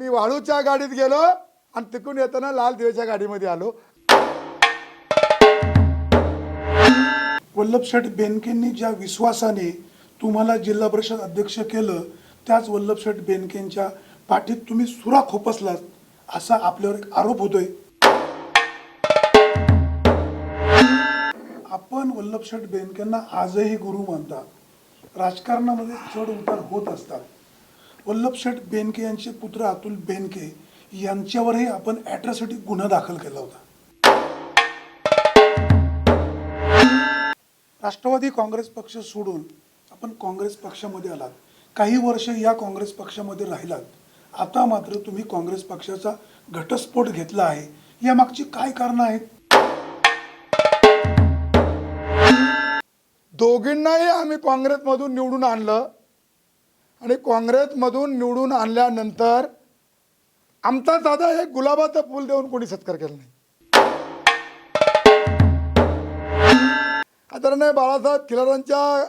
मी वाळूच्या गाडीत गेलो आणि तिकडून येताना लाल दिवेच्या गाडीमध्ये आलो. वल्लभशेठ बेनकेंनी ज्या विश्वासाने तुम्हाला जिल्हा परिषद अध्यक्ष केलं त्याच वल्लभशेठ बेनकेंच्या पाठीत तुम्ही सुरा खोपसलात असा आपल्यावर एक आरोप होतोय. आपण वल्लभशेठ बेनकेंना आजही गुरु मानता. राजकारणामध्ये चढ उतार होत असतात. वल्लभशेठ बेनके यांचे पुत्र अतुल बेनके यांच्यावरही आपण ॲट्रॉसिटी गुन्हा दाखल केला होता. राष्ट्रवादी काँग्रेस पक्ष सोडून आपण काँग्रेस पक्षामध्ये आलात. काही वर्ष या काँग्रेस पक्षामध्ये राहिलात. आता मात्र तुम्ही काँग्रेस पक्षाचा घटस्फोट घेतला आहे. या मागची काय कारणं आहेत? दोघींनाही आम्ही काँग्रेसमधून निवडून आणलं. आणि काँग्रेसमधून निवडून आणल्यानंतर आमचा दादा हे गुलाबाचं फूल देऊन कोणी सत्कार केला नाही. आदरणीय बाळासाहेब खिलारांच्या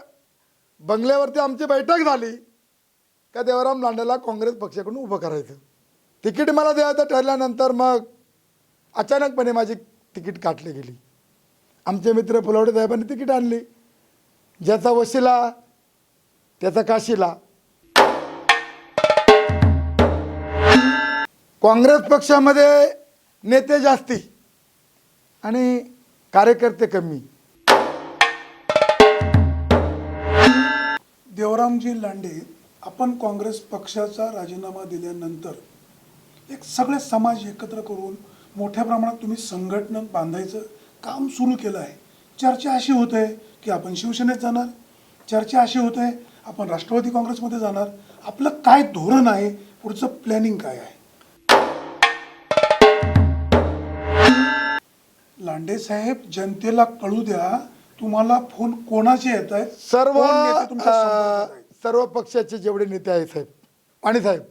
बंगल्यावरती आमची बैठक झाली. का देवराम लांडेला काँग्रेस पक्षाकडून उभं करायचं. तिकीट मला द्यायचं ठरल्यानंतर मग अचानकपणे माझी तिकीट काटली गेली. आमचे मित्र फुलवडे साहेबांनी तिकीट आणली. ज्याचा वशिला त्याचा काशीला काँग्रेस पक्षामध्ये नेते जास्ती आणि कार्यकर्ते कमी. देवरामजी लांडे आपण काँग्रेस पक्षाचा राजीनामा दिल्यानंतर एक सगळे समाज एकत्र करून मोठ्या प्रमाणात तुम्ही संघटन बांधायचं काम सुरू केलं आहे. चर्चा अशी होत आहे की आपण शिवसेनेत जाणार. चर्चा अशी होत आहे आपण राष्ट्रवादी काँग्रेसमध्ये जाणार. आपलं काय धोरण आहे? पुढचं प्लॅनिंग काय आहे? लांडे साहेब जनतेला कळू द्या तुम्हाला फोन कोणाचे येत आहेत? सर्व कोण नेते तुमच्या अ, संपर्कात आहेत? सर्व पक्षाचे जेवढे नेते आहेत साहेब आणि साहेब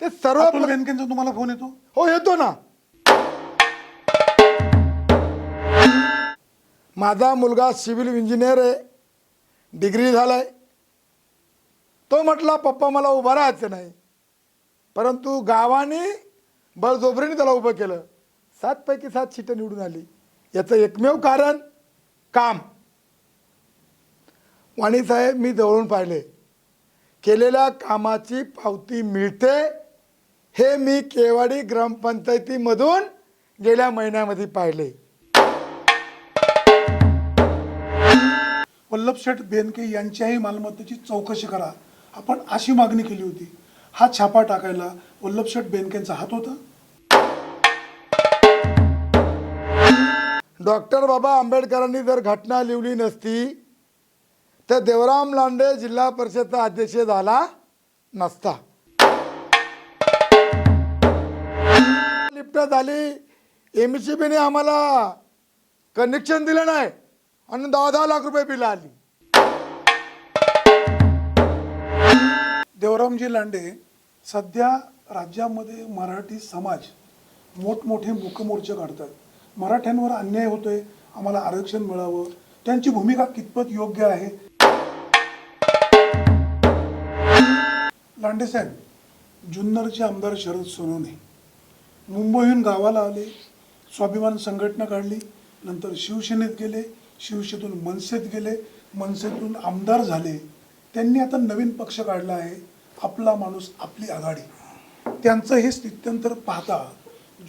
ते सर्व अतुल बेनकेंचा तुम्हाला फोन येतो? हो येतो ना. माझा मुलगा सिव्हिल इंजिनियर आहे डिग्री झालाय. तो म्हटला पप्पा मला उभा राहायचं नाही. परंतु गावाने बळजोबरीने त्याला उभं केलं. सातपैकी सात सीटं निवडून आली. याचं एकमेव कारण काम. वाणीसाहेब मी जवळून पाहिले. केलेल्या कामाची पावती मिळते हे मी केवाडी ग्रामपंचायतीमधून गेल्या महिन्यामध्ये पाहिले. वल्लभशेठ बेनके यांच्याही मालमत्तेची चौकशी करा. आपण अशी मागणी केली होती. हा छापा टाकायला वल्लभशेठ बेनकेंचा हात होता. डॉक्टर बाबा आंबेडकरांनी जर घटना लिहिली नसती तर देवराम लांडे जिल्हा परिषदचा अध्यक्ष झाला नसता. लिफ्ट झाली. एम सी बीने आम्हाला कनेक्शन दिलं नाही आणि दहा दहा लाख रुपये बिल आली. देवरामजी लांडे सध्या राज्यामध्ये मराठी समाज मोठमोठे मुखमोर्चे काढतात मराठ्यांवर अन्याय होतोय आम्हाला आरक्षण मिळावं त्यांची भूमिका कितपत योग्य आहे? लांडेसाहेब जुन्नरचे आमदार शरद सोनवणे. मुंबईहून गावाला आले स्वाभिमान संघटना काढली नंतर शिवसेनेत गेले शिवसेनेतून मनसेत गेले मनसेतून आमदार झाले. त्यांनी आता नवीन पक्ष काढला आहे आपला माणूस आपली आघाडी. त्यांचं हे स्थित्यंतर पाहता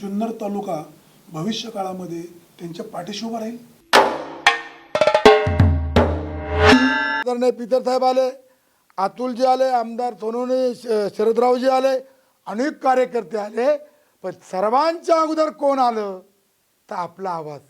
जुन्नर तालुका भविष्य काळामध्ये त्यांच्या पाठीशी उभा राहील. आदरणीय पीतर साहेब आले अतुलजी आले आमदार सोनवणे श- शरदरावजी आले अनेक कार्यकर्ते आले पण सर्वांच्या अगोदर कोण आलं? तर आपला आवाज.